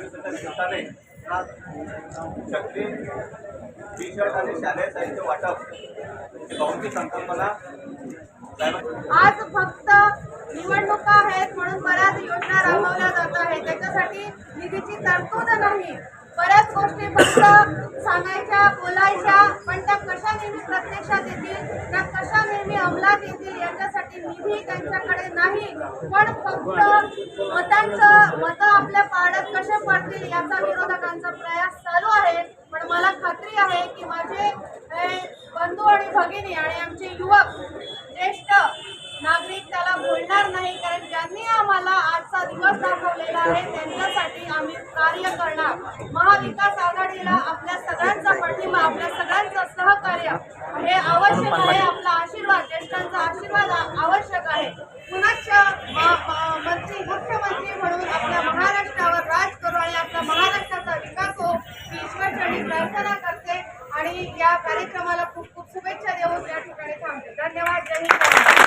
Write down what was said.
आज T shirt आणि शालेय साहित्य वाटप गाऊनची संकल्पना आज फक्त निवडणुका आहेत म्हणून बऱ्याच योजना राबवल्या जात आहेत. त्याच्यासाठी निधीची तरतूद नाही. बऱ्याच गोष्टी फक्त सांगायच्या बोलायच्या प्रत्यक्षात देतील त्या कशा नेहमी अंमलात येतील याच्यासाठी निधी त्यांच्याकडे नाही. पण फक्त मतांचं मतं आपल्या पाड्यात कसे पडतील याचा विरोधकांचा प्रयास चालू आहे. पण मला खात्री आहे की माझे बंधू आणि भगिनी आणि आमचे युवक ज्येष्ठ नागरिक त्याला बोलणार नाही कारण ज्यांनी आम्हाला आजचा दिवस दाखवलेला आहे त्यांच्यासाठी आम्ही कार्य करणार. महाविकास आघाडीला आपल्या सगळ्यांचा पाठिंबा आपल्या सगळ्यांचं सहकार्य हे आवश्यक आहे आपला आशीर्वाद ज्येष्ठांचा आशीर्वाद आवश्यक आहे. पुनश्च मंत्री मुख्यमंत्री म्हणून आपल्या महाराष्ट्रावर राज करू आणि आपल्या महाराष्ट्राचा विकास हो ही ईश्वरचरणी प्रार्थना करते. आणि या कार्यक्रमाला खूप खूप शुभेच्छा देऊन या ठिकाणी थांबते. धन्यवाद. जय हिंद.